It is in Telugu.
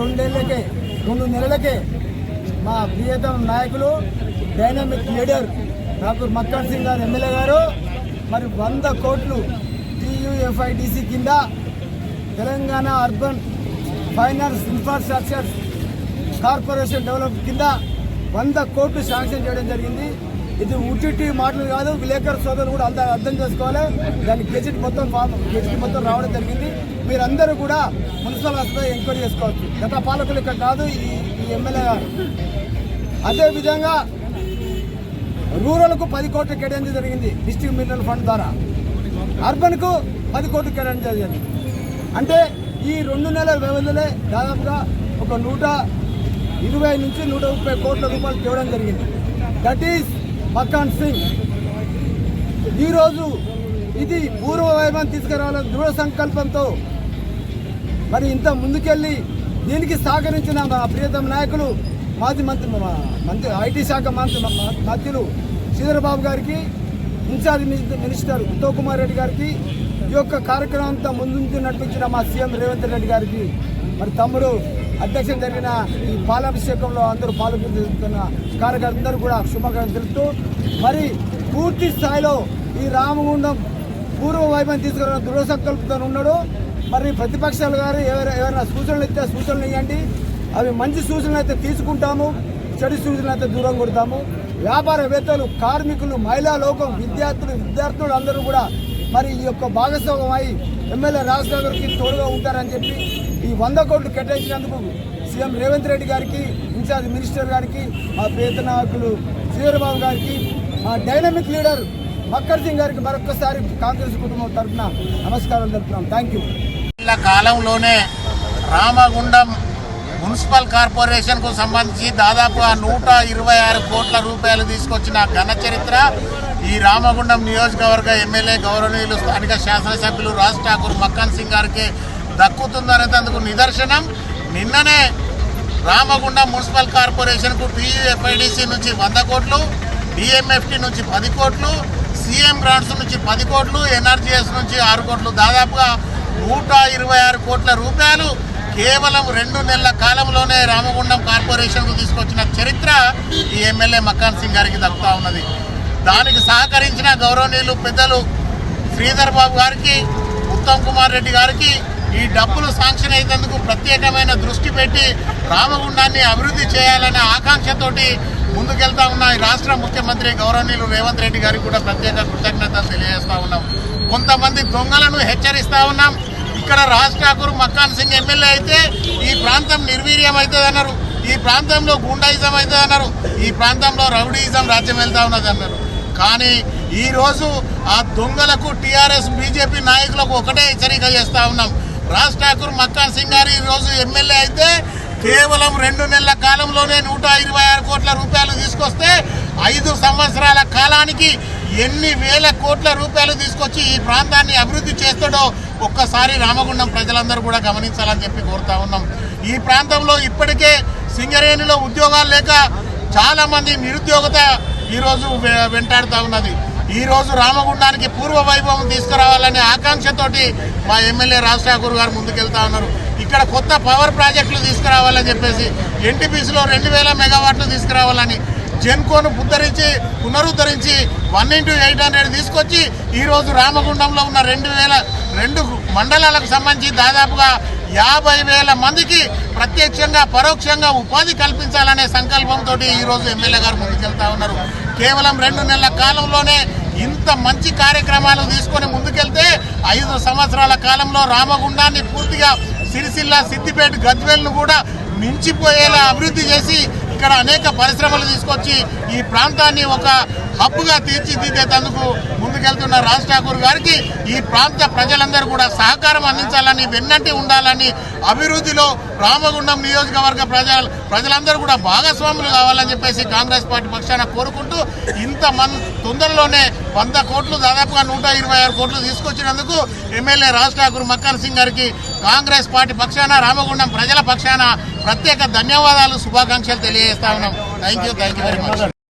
రెండేళ్ళకే రెండు నెలలకే మా ప్రియతమ నాయకులు dynamic leader doctor Makkan Singh garu MLA garu మరి వంద కోట్లు టీయూఎఫ్ఐడిసి కింద Telangana urban finance infrastructure corporation develop కింద వంద కోట్లు శాంక్షన్ చేయడం జరిగింది. ఇది ఉట్టి మాటలు కాదు విలేకరు సోదరులు కూడా అంత అర్థం చేసుకోవాలి. దాని గెజిట్ మొత్తం ఫామ్ గెజిట్ మొత్తం రావడం జరిగింది. మీరందరూ కూడా మున్సిపల్ హాస్పిటల్ ఎంక్వైరీ చేసుకోవచ్చు. గత పాలకులు ఇక్కడ కాదు ఈ ఈ ఎమ్మెల్యే గారు. అదేవిధంగా రూరల్కు పది కోట్లు కేటాయించడం జరిగింది డిస్ట్రిక్ట్ మినరల్ ఫండ్ ద్వారా. అర్బన్కు పది కోట్లు కేటాయించడం జరిగింది. అంటే ఈ రెండు నెలల వ్యవధిలో దాదాపుగా ఒక నూట ఇరవై నుంచి నూట ముప్పై కోట్ల రూపాయలు తేవడం జరిగింది. That is Makan Singh. ఈరోజు ఇది పూర్వ వైభవం తీసుకురావాలని దృఢ సంకల్పంతో మరి ఇంత ముందుకెళ్ళి దీనికి సహకరించిన మా ప్రియతమ నాయకులు మాజీ మంత్రి మా మంత్రి ఐటీ శాఖ మంత్రి మంత్రులు శ్రీధరబాబు గారికి incharge minister- minister Uttam Kumar Reddy గారికి ఈ యొక్క కార్యక్రమం అంతా ముందు నడిపించిన మా సీఎం రేవంత్ రెడ్డి గారికి మరి తమ్ముడు అధ్యక్షం జరిగిన ఈ పాలాభిషేకంలో అందరూ పాల్గొంటున్న కార్యకర్తలందరూ కూడా శుభాకాంక్షలు తెలుపుతూ మరి పూర్తి స్థాయిలో ఈ రామగుండం పూర్వ వైభవం తీసుకున్న దృఢ సంకల్పంతో ఉన్నాడు. మరి ప్రతిపక్షాలు గారు ఎవరు ఎవరైనా సూచనలు ఇస్తే సూచనలు ఇవ్వండి. అవి మంచి సూచనలు అయితే తీసుకుంటాము చెడు సూచనలు అయితే దూరం కొడతాము. వ్యాపారవేత్తలు కార్మికులు మహిళా లోకం విద్యార్థులు విద్యార్థులు అందరూ కూడా మరి ఈ యొక్క భాగస్వామ్యం అయి ఎమ్మెల్యే రాజశేఖర్కి తోడుగా ఉంటారని చెప్పి ఈ వంద కోట్లు కేటాయించినందుకు సీఎం రేవంత్ రెడ్డి గారికి ఇన్ఛార్జ్ మినిస్టర్ గారికి మా పేద నాయకులు శ్రీధరబాబు గారికి మా డైనమిక్ లీడర్ మక్కర్ సింగ్ గారికి మరొకసారి కాంగ్రెస్ కుటుంబం తరఫున నమస్కారం తెలుపుతున్నాం. థ్యాంక్ యూ కాలంలోనే రామగుండం మున్సిపల్ కార్పొరేషన్కు సంబంధించి దాదాపు నూట ఇరవై ఆరు కోట్ల రూపాయలు తీసుకొచ్చిన ఘన చరిత్ర. ఈ రామగుండం నియోజకవర్గ ఎమ్మెల్యే గౌరవనీయులు స్థానిక శాసనసభ్యులు రాజ్ ఠాకూర్ మక్కన్ సింగ్ గారికి దక్కుతుందనేందుకు నిదర్శనం. నిన్ననే రామగుండం మున్సిపల్ కార్పొరేషన్కు టీయూఎఫ్ఐడిసి నుంచి వంద కోట్లు డిఎంఎఫ్టి నుంచి పది కోట్లు సీఎం గ్రాంట్స్ నుంచి పది కోట్లు ఎన్ఆర్జీఎస్ నుంచి ఆరు కోట్లు. దాదాపుగా నూట ఇరవై ఆరు కోట్ల రూపాయలు కేవలం రెండు నెలల కాలంలోనే రామగుండం కార్పొరేషన్కు తీసుకొచ్చిన చరిత్ర ఈ ఎమ్మెల్యే మక్కాన్ సింగ్ గారికి దక్కుతా ఉన్నది. దానికి సహకరించిన గౌరవనీయులు పెద్దలు శ్రీధర్ బాబు గారికి ఉత్తమ్ కుమార్ రెడ్డి గారికి ఈ డబ్బులు శాంక్షన్ అయినందుకు ప్రత్యేకమైన దృష్టి పెట్టి రామగుండాన్ని అభివృద్ధి చేయాలనే ఆకాంక్షతోటి ముందుకెళ్తా ఉన్న రాష్ట్ర ముఖ్యమంత్రి గౌరవనీయులు రేవంత్ రెడ్డి గారికి కూడా ప్రత్యేక కృతజ్ఞత తెలియజేస్తా ఉన్నాం. కొంతమంది దొంగలను హెచ్చరిస్తా ఉన్నాం. ఇక్కడ రాజ్ ఠాకూర్ మక్కాన్ సింగ్ ఎమ్మెల్యే అయితే ఈ ప్రాంతం నిర్వీర్యం అవుతుంది అన్నారు ఈ ప్రాంతంలో గుండాయిజం అవుతుంది అన్నారు ఈ ప్రాంతంలో రౌడీయిజం రాజ్యం వెళ్తా ఉన్నది అన్నారు కానీ ఈరోజు ఆ దొంగలకు టీఆర్ఎస్ బీజేపీ నాయకులకు ఒకటే హెచ్చరిక చేస్తూ ఉన్నాం. రాజ్ ఠాకూర్ మక్కాన్ సింగ్ గారు ఈరోజు రోజు ఎమ్మెల్యే అయితే కేవలం రెండు నెలల కాలంలోనే నూట ఇరవై ఆరు కోట్ల రూపాయలు తీసుకొస్తే ఐదు సంవత్సరాల కాలానికి ఎన్ని వేల కోట్ల రూపాయలు తీసుకొచ్చి ఈ ప్రాంతాన్ని అభివృద్ధి చేస్తాడో ఒక్కసారి రామగుండం ప్రజలందరూ కూడా గమనించాలని చెప్పి కోరుతా ఉన్నాం. ఈ ప్రాంతంలో ఇప్పటికే సింగరేణిలో ఉద్యోగాలు లేక చాలామంది నిరుద్యోగత ఈరోజు వెంటాడుతూ ఉన్నది. ఈరోజు రామగుండానికి పూర్వ వైభవం తీసుకురావాలనే ఆకాంక్షతోటి మా ఎమ్మెల్యే రాజ్ ఠాకూర్ గారు ముందుకెళ్తా ఉన్నారు. ఇక్కడ కొత్త పవర్ ప్రాజెక్టులు తీసుకురావాలని చెప్పేసి ఎన్టీపీసీలో రెండు వేల మెగావాట్లు తీసుకురావాలని జెన్కోను ఉద్ధరించి పునరుద్ధరించి వన్ ఇంటూ ఎయిట్ హండ్రెడ్ తీసుకొచ్చి ఈరోజు రామగుండంలో ఉన్న రెండు వేల రెండు మండలాలకు సంబంధించి దాదాపుగా యాభై వేల మందికి ప్రత్యక్షంగా పరోక్షంగా ఉపాధి కల్పించాలనే సంకల్పంతో ఈరోజు ఎమ్మెల్యే గారు ముందుకెళ్తా ఉన్నారు. కేవలం రెండు నెలల కాలంలోనే ఇంత మంచి కార్యక్రమాలు తీసుకొని ముందుకెళ్తే ఐదు సంవత్సరాల కాలంలో రామగుండాన్ని పూర్తిగా సిరిసిల్ల సిద్దిపేట గజ్వేల్ను కూడా మించిపోయేలా అభివృద్ధి చేసి ఇక్కడ అనేక పరిశ్రమలు తీసుకొచ్చి ఈ ప్రాంతాన్ని ఒక హబ్గా తీర్చిదిద్దేందుకు ముందుకెళ్తున్న రాజ్ ఠాకూర్ గారికి ఈ ప్రాంత ప్రజలందరూ కూడా సహకారం అందించాలని వెన్నంటి ఉండాలని అభివృద్ధిలో రామగుండం నియోజకవర్గ ప్రజలు ప్రజలందరూ కూడా భాగస్వాములు కావాలని చెప్పేసి కాంగ్రెస్ పార్టీ పక్షాన కోరుకుంటూ ఇంత మన్ తొందరలోనే వంద కోట్లు దాదాపుగా నూట ఇరవై ఆరు కోట్లు తీసుకొచ్చినందుకు ఎమ్మెల్యే రాజ్ ఠాకూర్ మక్కన్ సింగ్ గారికి కాంగ్రెస్ పార్టీ పక్షాన రామగుండం ప్రజల పక్షాన ప్రత్యేక ధన్యవాదాలు శుభాకాంక్షలు తెలియజేస్తా ఉన్నాం. Thank you thank you very much